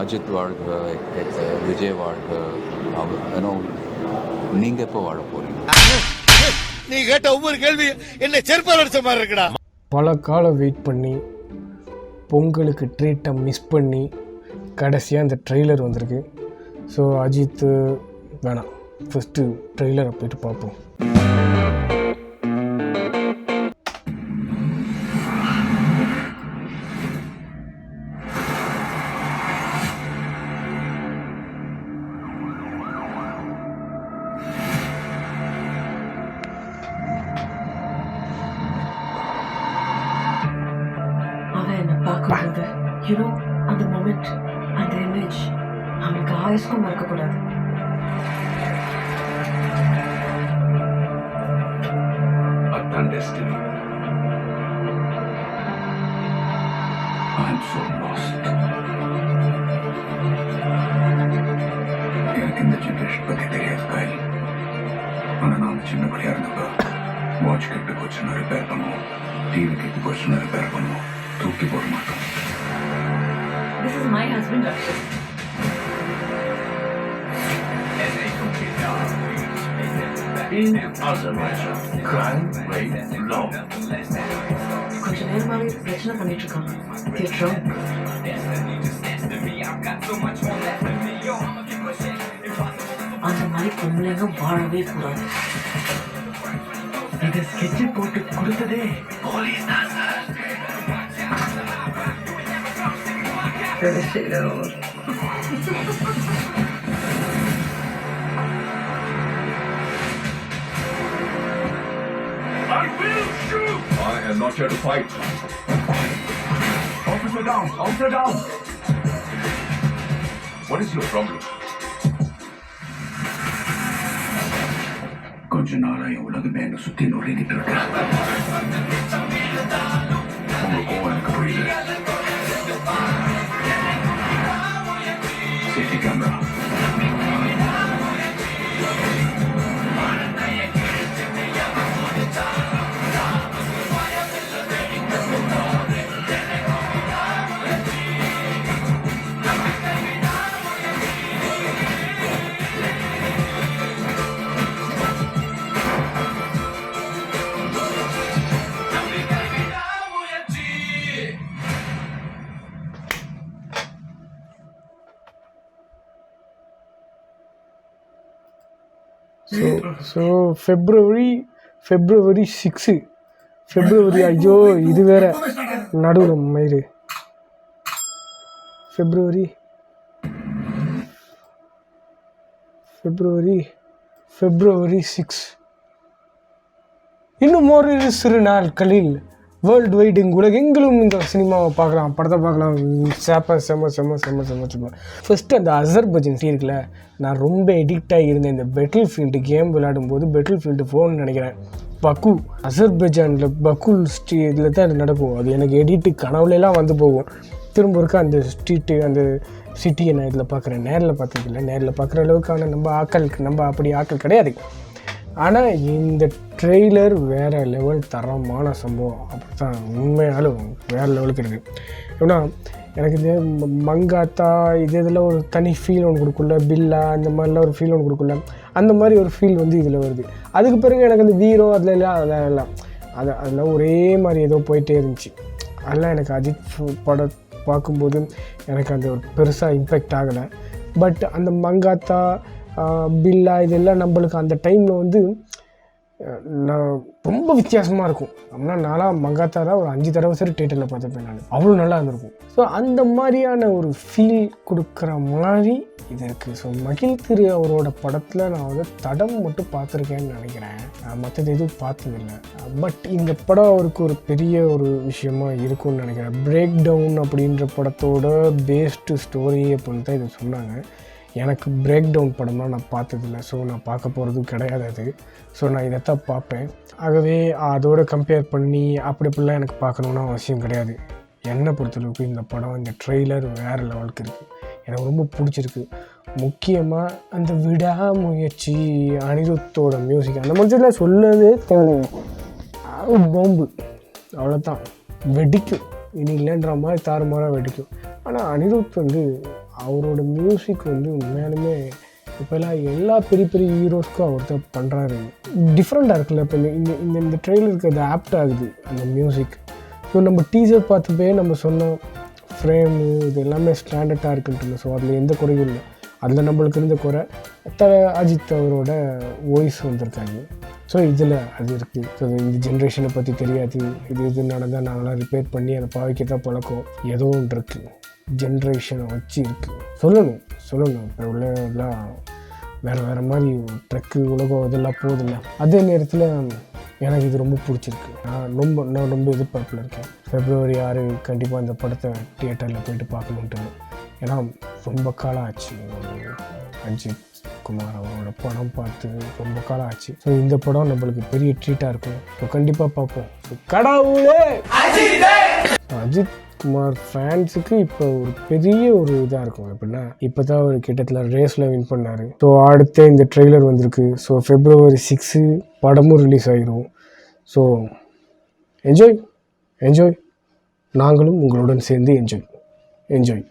அஜித் வாழ்க விஜய் வாழ்க அவர் ஏன்னோ நீங்கள் எப்போ வாழ போகிறீங்க நீ கேட்ட ஒவ்வொரு கேள்வி என்ன செருப்பால் அடிச்ச மாதிரி இருக்குடா. பல காலம் வெயிட் பண்ணி பொங்கலுக்கு ட்ரீட்டை மிஸ் பண்ணி கடைசியாக இந்த ட்ரெய்லர் வந்திருக்கு. ஸோ அஜித் வேணாம். ஃபஸ்ட்டு ட்ரெய்லரை போயிட்டு பார்ப்போம். யூனோ அந்த மொமெண்ட் அந்த இமேஜ் அவனுக்கு ஆயுஷ்கும் மறக்கக்கூடாது. அதான் டெஸ்டினி I'm so lost. எனக்கு இந்த ஜென்ரேஷன் பத்தி தெரியாது கைல் ஆனா நான் சின்ன பிள்ளையா இருந்தப்ப வாட்ச் கெட்டு போச்சுன்னா ரிப்பேர் பண்ணுவோம். டிவி கெட்டு போச்சுன்னா ரிப்பேர் பண்ணுவோம். தூக்கி போட மாட்டோம். This is my husband Akshay In Azerbaijan, crime rate low. கொஞ்ச நேரமாவே பிரச்சனை பண்ணிட்டு இருக்கான் தியேட்டரும் அந்த மாதிரி பொம்பளைங்க வாழவே கூடாது. இதை ஸ்கெட்ச் போட்டு கொடுத்ததே போலீஸ் தான் sir. I will shoot! I am not here to fight. Officer down! Officer down! What is your problem? கொஞ்ச நாளா என் உலகமே என்ன சுத்தி நுழைஞ்சிட்டு இருக்கு உங்க கோவம் எனக்கு புரியுது so so February February six February ஐயோ இது வேற நடுவில் மயிறு. ஃபெப்ரவரி ஃபெப்ரவரி ஃபெப்ரவரி சிக்ஸ் இன்னும் ஒரு சிறு நாட்களில் வேர்ல்டு கூட உலகெங்கிலும் இந்த சினிமாவை பார்க்கலாம் படத்தை பார்க்கலாம். சேப்ப செம செம செம செம செம. ஃபஸ்ட்டு அந்த அசர்பஜன் டீ இருக்குல்ல நான் ரொம்ப எடிக்ட் ஆகியிருந்தேன். இந்த பெட்டில் ஃபீல்டு கேம் விளையாடும்போது பெட்டில் ஃபீல்டு ஃபோன் நினைக்கிறேன். பக்கு அசர்பஜானில் பக்குல் ஸ்ட்ரீ இதில் தான் அது நடக்கும். அது எனக்கு எடிட்டு கனவுலலாம் வந்து போகும். திரும்ப இருக்க அந்த ஸ்ட்ரீட்டு அந்த சிட்டியை நான் இதில் பார்க்குறேன். நேரில் பார்த்ததில்ல நேரில் பார்க்குற அளவுக்கான நம்ம ஆக்கள் நம்ம அப்படி ஆக்கள் கிடையாது. ஆனால் இந்த ட்ரெய்லர் வேறு லெவல் தரமான சம்பவம். அப்படி தான் உண்மையாலும் வேறு லெவலுக்கு இருக்குது ஏன்னா எனக்கு இது ம- மங்காத்தா இது இதில் ஒரு தனி ஃபீல் ஒன்று கொடுக்குள்ள பில்லா அந்த மாதிரிலாம் ஒரு ஃபீல் ஒன்று கொடுக்குள்ள அந்த மாதிரி ஒரு ஃபீல் வந்து இதில் வருது. அதுக்கு பிறகு எனக்கு அந்த வீரோ அதில் எல்லாம் அதெல்லாம் எல்லாம் அது அதெல்லாம் ஒரே மாதிரி ஏதோ போயிட்டே இருந்துச்சு. அதெல்லாம் எனக்கு அஜித் படம் பார்க்கும்போது எனக்கு அந்த ஒரு பெருசாக இம்பேக்ட் ஆகலை. பட் அந்த மங்காத்தா பில்லா இதெல்லாம் நம்மளுக்கு அந்த டைமில் வந்து நான் ரொம்ப வித்தியாசமாக இருக்கும். அப்படின்னா நாலா மங்காத்தாரா ஒரு அஞ்சு தடவை சரி தேட்டரில் பார்த்துருப்பேன் நான். அவ்வளோ நல்லா இருந்திருக்கும். ஸோ அந்த மாதிரியான ஒரு ஃபீல் கொடுக்குற மாதிரி இது இருக்குது ஸோ மகிழ் திரு அவரோட படத்தில் நான் வந்து தடம் மட்டும் பார்த்துருக்கேன்னு நினைக்கிறேன். மற்றது எதுவும் பார்த்ததில்லை. பட் இந்த படம் அவருக்கு ஒரு பெரிய ஒரு விஷயமா இருக்கும்னு நினைக்கிறேன். பிரேக் டவுன் அப்படின்ற படத்தோட பேஸ்டு ஸ்டோரி அப்படின்னு தான் இதை சொன்னாங்க. எனக்கு பிரேக் டவுன் படம்லாம் நான் பார்த்ததில்ல. ஸோ நான் பார்க்க போகிறதும் கிடையாது அது. ஸோ நான் இதைத்தான் பார்ப்பேன். ஆகவே அதோட கம்பேர் பண்ணி அப்படி இப்படிலாம் எனக்கு பார்க்கணுன்னு அவசியம் கிடையாது. என்னை பொறுத்தளவுக்கு இந்த படம் இந்த ட்ரெய்லர் வேறு லெவலுக்கு இருக்குது எனக்கு ரொம்ப பிடிச்சிருக்கு. முக்கியமாக அந்த விடாமுயற்சி அனிருத்தோட மியூசிக் அந்த மாதிரிலாம் சொல்லவே தேவையில்லைங்க பாம்பு. அவ்வளோதான் வெடிக்கும். இனி இல்லைன்ற மாதிரி தாறுமாறாக வெடிக்கும். ஆனால் அனிருத் வந்து அவரோட மியூசிக் வந்து உண்மையாலுமே இப்போல்லாம் எல்லா பெரிய பெரிய ஹீரோஸ்க்கும் அவர் பண்ணுறாரு டிஃப்ரெண்ட்டாக இருக்குல்ல இப்போ இந்த இந்த இந்த ட்ரெயிலருக்கு அது ஆப்ட் ஆகுது அந்த மியூசிக் ஸோ நம்ம டீசர் பார்த்தப்பே நம்ம சொன்னோம் ஃப்ரேமு இது எல்லாமே ஸ்டாண்டர்டாக இருக்குன்ட்டு ஸோ அதில் எந்த குறையும் இல்லை. அதில் நம்மளுக்கு இருந்த குறை த அஜித் அவரோட வாய்ஸ் வந்திருக்காங்க ஸோ இதில் அது இருக்குது ஸோ இந்த ஜென்ரேஷனை பற்றி தெரியாது. இது இது நடந்தால் நாங்களாம் ரிப்பேர் பண்ணி அதை பாவிக்க தான் பழக்கம். ஏதோ ஒன்று இருக்குது ஜென்ரேஷனை வச்சு இருக்குது சொல்லணும் சொல்லணும். இப்போ உள்ள எல்லாம் வேறு வேறு மாதிரி ட்ரக்கு உலகம் இதெல்லாம் போகுதில்ல. அதே நேரத்தில் எனக்கு இது ரொம்ப பிடிச்சிருக்கு. நான் ரொம்ப நான் ரொம்ப எதிர்பார்ப்பில் இருக்கேன். ஃபெப்ரவரி ஆறு கண்டிப்பாக இந்த படத்தை தியேட்டரில் போயிட்டு பார்க்கணுன்ட்டு ஏன்னா ரொம்ப காலம் ஆச்சு. அஜித் குமார் அவரோட படம் பார்த்து ரொம்ப காலம் ஆச்சு. ஸோ இந்த படம் நம்மளுக்கு பெரிய ட்ரீட்டாக இருக்கும். ஸோ கண்டிப்பாக பார்ப்போம். கடவுளே! அஜித் ஃபேன்ஸுக்கு இப்போ ஒரு பெரிய ஒரு இதாக இருக்கும். எப்படின்னா இப்போ தான் அவர் கிட்டத்தட்ட ரேஸில் வின் பண்ணார். ஸோ அடுத்த இந்த ட்ரெய்லர் வந்திருக்கு. ஸோ ஃபெப்ரவரி சிக்ஸு படமும் ரிலீஸ் ஆகிரும் ஸோ என்ஜாய் என்ஜாய் நாங்களும் உங்களுடன் சேர்ந்து என்ஜாய் என்ஜாய்